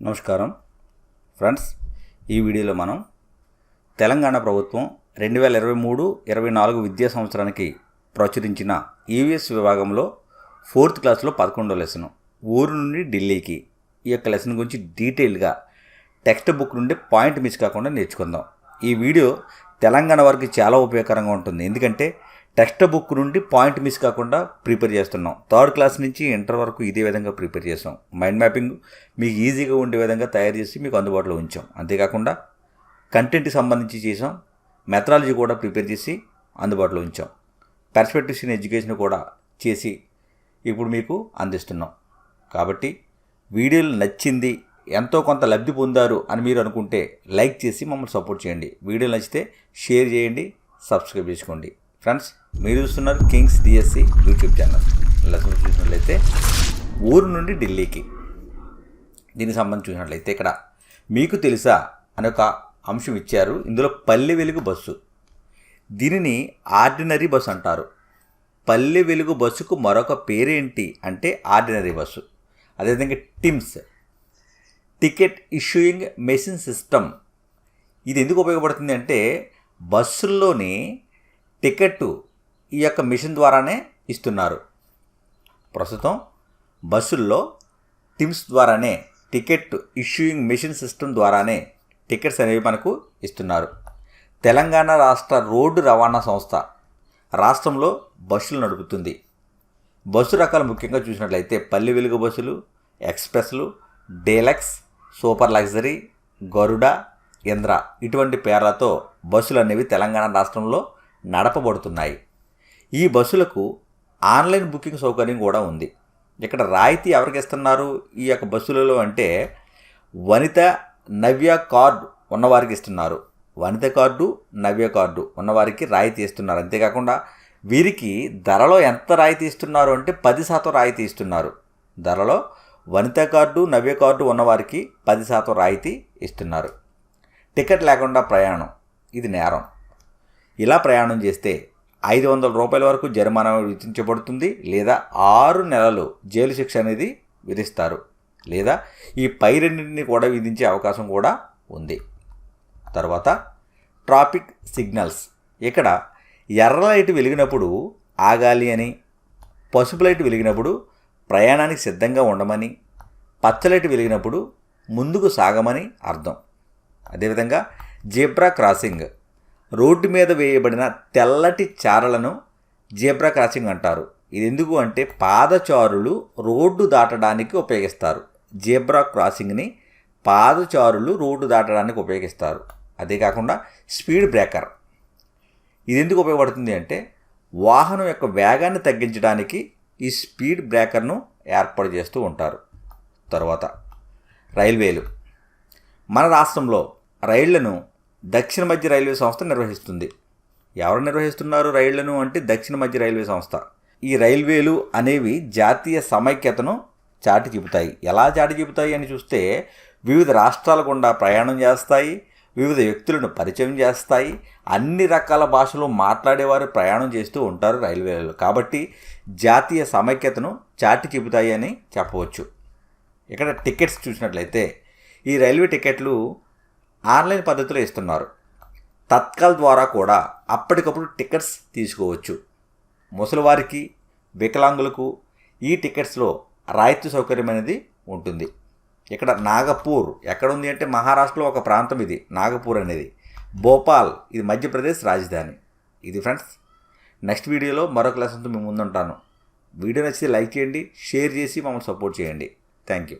నమస్కారం. ఫ్రెండ్స్ ఈ వీడియోలో మనం తెలంగాణ ప్రభుత్వం రెండు వేల ఇరవై మూడు ఇరవై నాలుగు విద్యా సంవత్సరానికి ప్రచురించిన ఈవీఎస్ విభాగంలో ఫోర్త్ క్లాస్లో పదకొండో లెసన్ ఊరు నుండి ఢిల్లీకి. ఈ యొక్క లెసన్ గురించి డీటెయిల్గా టెక్స్ట్ బుక్ నుండి పాయింట్ మిస్ కాకుండా నేర్చుకుందాం. ఈ వీడియో తెలంగాణ వారికి చాలా ఉపయోగకరంగా ఉంటుంది. ఎందుకంటే టెక్స్ట్ బుక్ నుండి పాయింట్ మిస్ కాకుండా ప్రిపేర్ చేస్తున్నాం. థర్డ్ క్లాస్ నుంచి ఇంటర్ వరకు ఇదే విధంగా ప్రిపేర్ చేస్తాం మైండ్ మ్యాపింగ్ మీకు ఈజీగా ఉండే విధంగా తయారు చేసి మీకు అందుబాటులో ఉంచాం. అంతేకాకుండా కంటెంట్కి సంబంధించి చేసాం. మెథడాలజీ కూడా ప్రిపేర్ చేసి అందుబాటులో ఉంచాం. పర్స్పెక్టివ్స్ ఇన్ ఎడ్యుకేషన్ కూడా చేసి ఇప్పుడు మీకు అందిస్తున్నాం. కాబట్టి వీడియోలు నచ్చింది ఎంతో కొంత లబ్ధి పొందారు అని మీరు అనుకుంటే లైక్ చేసి మమ్మల్ని సపోర్ట్ చేయండి. వీడియోలు నచ్చితే షేర్ చేయండి సబ్స్క్రైబ్ చేసుకోండి. ఫ్రెండ్స్ మీరు చూస్తున్నారు kings DSC YouTube channel. Lesson చూసినట్లయితే ఊరు నుండి ఢిల్లీకి. దీనికి సంబంధించి చూసినట్లయితే ఇక్కడ మీకు తెలుసా అనే ఒక అంశం ఇచ్చారు. ఇందులో పల్లె వెలుగు బస్సు. దీనిని ఆర్డినరీ బస్సు అంటారు. పల్లె వెలుగు బస్సుకు మరొక పేరేంటి అంటే ఆర్డినరీ బస్సు. అదేవిధంగా TIMS. Ticket issuing machine system. ఇది ఎందుకు ఉపయోగపడుతుంది అంటే బస్సుల్లోని టికెట్ ఈ యొక్క మిషన్ ద్వారానే ఇస్తున్నారు. ప్రస్తుతం బస్సుల్లో టిమ్స్ ద్వారానే టికెట్ ఇష్యూయింగ్ మిషన్ సిస్టమ్ ద్వారానే టికెట్స్ అనేవి మనకు ఇస్తున్నారు. తెలంగాణ రాష్ట్ర రోడ్డు రవాణా సంస్థ రాష్ట్రంలో బస్సులు నడుపుతుంది. బస్సు రకాలు ముఖ్యంగా చూసినట్లయితే పల్లె వెలుగు బస్సులు ఎక్స్ప్రెస్లు deluxe super luxury Garuda Indra ఇటువంటి పేర్లతో బస్సులు అనేవి తెలంగాణ రాష్ట్రంలో నడపబడుతున్నాయి. ఈ బస్సులకు ఆన్లైన్ బుకింగ్ సౌకర్యం కూడా ఉంది. ఇక్కడ రాయితీ ఎవరికి ఇస్తున్నారు? ఈ యొక్క బస్సులలో అంటే వనిత నవ్య కార్డు ఉన్నవారికి ఇస్తున్నారు. వనిత కార్డు నవ్య కార్డు ఉన్నవారికి రాయితీ ఇస్తున్నారు. అంతేకాకుండా వీరికి ధరలో ఎంత రాయితీ ఇస్తున్నారు అంటే పది శాతం రాయితీ ఇస్తున్నారు. ధరలో వనిత కార్డు నవ్య కార్డు ఉన్నవారికి పది శాతం రాయితీ ఇస్తున్నారు. టికెట్ లేకుండా ప్రయాణం ఇది నేరం. ఇలా ప్రయాణం చేస్తే ఐదు వందల రూపాయల వరకు జరిమానా విధించబడుతుంది లేదా ఆరు నెలలు జైలు శిక్ష అనేది విధిస్తారు లేదా ఈ పై రెండింటిని కూడా విధించే అవకాశం కూడా ఉంది. తర్వాత ట్రాఫిక్ సిగ్నల్స్. ఇక్కడ ఎర్ర లైట్ వెలిగినప్పుడు ఆగాలి అని పసుపు లైట్ వెలిగినప్పుడు ప్రయాణానికి సిద్ధంగా ఉండమని పచ్చ లైట్ వెలిగినప్పుడు ముందుకు సాగమని అర్థం. అదేవిధంగా జీబ్రా క్రాసింగ్. రోడ్డు మీద వేయబడిన తెల్లటి చారలను జీబ్రా క్రాసింగ్ అంటారు. ఇది ఎందుకు అంటే పాదచారులు రోడ్డు దాటడానికి ఉపయోగిస్తారు. జీబ్రా క్రాసింగ్ని పాదచారులు రోడ్డు దాటడానికి ఉపయోగిస్తారు. అదే కాకుండా స్పీడ్ బ్రేకర్. ఇది ఎందుకు ఉపయోగపడుతుంది అంటే వాహనం యొక్క వేగాన్ని తగ్గించడానికి ఈ స్పీడ్ బ్రేకర్ను ఏర్పాటు చేస్తూ ఉంటారు. తర్వాత రైల్వేలు. మన రాష్ట్రంలో రైళ్ళను దక్షిణ మధ్య రైల్వే సంస్థ నిర్వహిస్తుంది. ఎవరు నిర్వహిస్తున్నారు రైళ్ళను అంటే దక్షిణ మధ్య రైల్వే సంస్థ. ఈ రైల్వేలు అనేవి జాతీయ సమైక్యతను చాటి చెబుతాయి ఎలా చాటి చెబుతాయి అని చూస్తే వివిధ రాష్ట్రాల గుండా ప్రయాణం చేస్తాయి వివిధ వ్యక్తులను పరిచయం చేస్తాయి అన్ని రకాల భాషలు మాట్లాడేవారు ప్రయాణం చేస్తూ ఉంటారు రైల్వేలు. కాబట్టి జాతీయ సమైక్యతను చాటి చెబుతాయి అని చెప్పవచ్చు. ఇక్కడ టికెట్స్ చూసినట్లయితే ఈ రైల్వే టికెట్లు ఆన్లైన్ పద్ధతిలో ఇస్తున్నారు. తత్కాల్ ద్వారా కూడా అప్పటికప్పుడు టికెట్స్ తీసుకోవచ్చు. ముసలివారికి వికలాంగులకు ఈ టికెట్స్లో రాయితీ సౌకర్యం అనేది ఉంటుంది. ఇక్కడ నాగపూర్ ఎక్కడ ఉంది అంటే మహారాష్ట్రలో ఒక ప్రాంతం ఇది నాగపూర్ అనేది. భోపాల్ ఇది మధ్యప్రదేశ్ రాజధాని. ఇది ఫ్రెండ్స్ నెక్స్ట్ వీడియోలో మరొక లెసన్తో మేము ముందుంటాను. వీడియో నచ్చితే లైక్ చేయండి షేర్ చేసి మమ్మల్ని సపోర్ట్ చేయండి. Thank you.